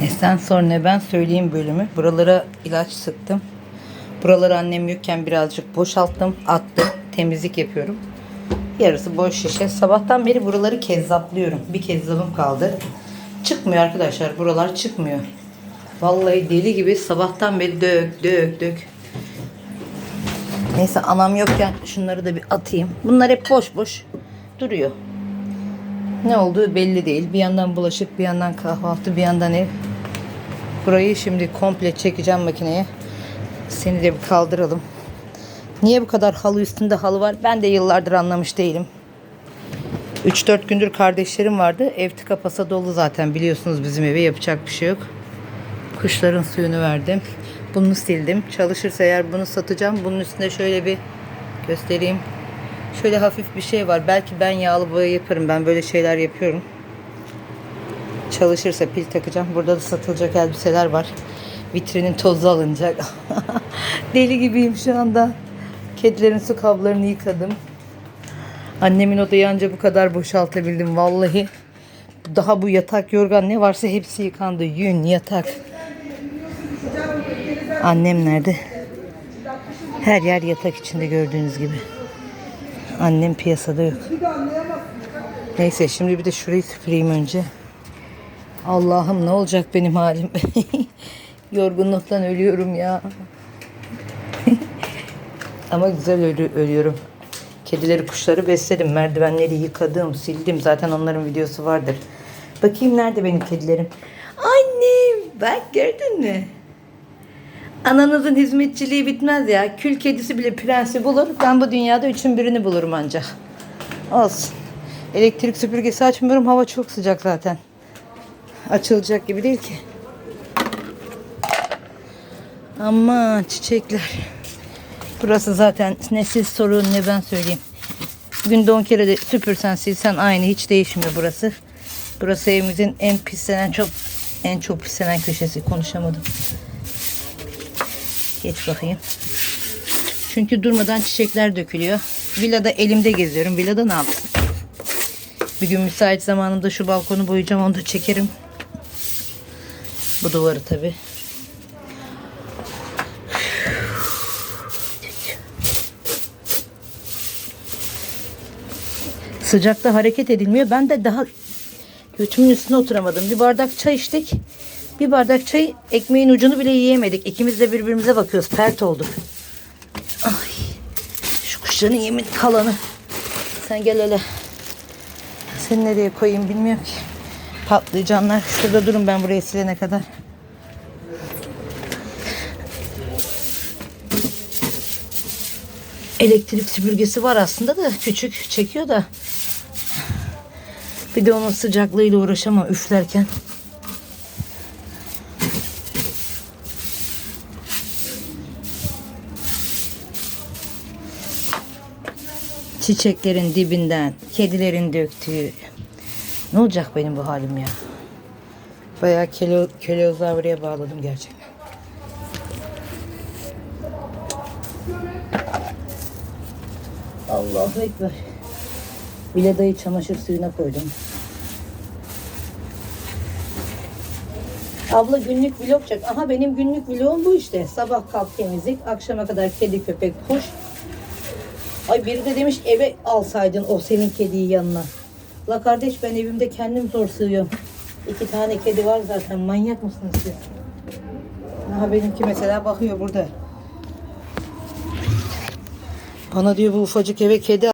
Ne sen sor ne ben söyleyeyim bölümü. Buralara ilaç sıktım. Buraları annem yokken birazcık boşalttım. Attım. Temizlik yapıyorum. Yarısı boş şişe. Sabahtan beri buraları kezzaplıyorum. Bir kezzabım kaldı. Çıkmıyor arkadaşlar. Buralar çıkmıyor. Vallahi deli gibi sabahtan beri dök dök dök. Neyse anam yokken şunları da bir atayım. Bunlar hep boş boş duruyor. Ne olduğu belli değil. Bir yandan bulaşık, bir yandan kahvaltı, bir yandan ev. Burayı şimdi komple çekeceğim makineye. Seni de bir kaldıralım. Niye bu kadar halı üstünde halı var? Ben de yıllardır anlamış değilim. 3-4 gündür kardeşlerim vardı. Ev tıka pasa dolu zaten biliyorsunuz bizim evi yapacak bir şey yok. Kuşların suyunu verdim. Bunu sildim. Çalışırsa eğer bunu satacağım. Bunun üstünde şöyle bir göstereyim. Şöyle hafif bir şey var. Belki ben yağlı boya yaparım. Ben böyle şeyler yapıyorum. Çalışırsa pil takacağım. Burada da satılacak elbiseler var. Vitrinin tozu alınacak. Deli gibiyim şu anda. Kedilerin su kablarını yıkadım. Annemin odayı anca bu kadar boşaltabildim vallahi. Daha bu yatak yorgan ne varsa hepsi yıkandı. Yün, yatak. Annem nerede? Her yer yatak içinde gördüğünüz gibi. Annem piyasada yok. Neyse şimdi bir de şurayı süpüreyim önce. Allah'ım ne olacak benim halim? Yorgunluktan ölüyorum ya. Ama güzel ölü- ölüyorum. Kedileri, kuşları besledim. Merdivenleri yıkadım, sildim. Zaten onların videosu vardır. Bakayım nerede benim kedilerim? Annem bak gördün mü? Ananızın hizmetçiliği bitmez ya. Kül kedisi bile prensi bulur. Ben bu dünyada üçün birini bulurum ancak. Olsun. Elektrik süpürgesi açmıyorum. Hava çok sıcak zaten. Açılacak gibi değil ki. Ama çiçekler. Burası zaten ne siz sorun ne ben söyleyeyim. Günde 10 kere de süpürsen silsen aynı hiç değişmiyor burası. Burası evimizin en pislenen çok en çok pislenen köşesi. Konuşamadım. Geç bakayım. Çünkü durmadan çiçekler dökülüyor. Villada elimde geziyorum. Villada ne yapsın? Bir gün müsait zamanımda şu balkonu boyayacağım. Onu da çekerim. Bu duvarı tabi. Sıcakta hareket edilmiyor. Ben de daha götümün üstüne oturamadım. Bir bardak çay içtik. Bir bardak çay ekmeğin ucunu bile yiyemedik. İkimiz de birbirimize bakıyoruz. Pert olduk. Ay. Şu kuşların yemin kalanı. Sen gel hele. Seni nereye koyayım bilmiyorum ki. Patlıcanlar. Şurada durun ben burayı silene kadar. Elektrik süpürgesi var aslında da küçük çekiyor da. Bir de onun sıcaklığıyla uğraşamam üflerken. Çiçeklerin dibinden, kedilerin döktüğü. Ne olacak benim bu halim ya? Bayağı kele, keleozavriye bağladım gerçekten. Allahu Ekber. Biledayı çamaşır suyuna koydum. Abla günlük vlog çek. Aha benim günlük vlogum bu işte. Sabah kalk temizlik, akşama kadar kedi, köpek, kuş. Ay biri de demiş eve alsaydın o senin kediyi yanına. La kardeş ben evimde kendim zor sığıyorum. İki tane kedi var zaten. Manyak mısınız siz? Aha benimki mesela bakıyor burada. Bana diyor bu ufacık eve kedi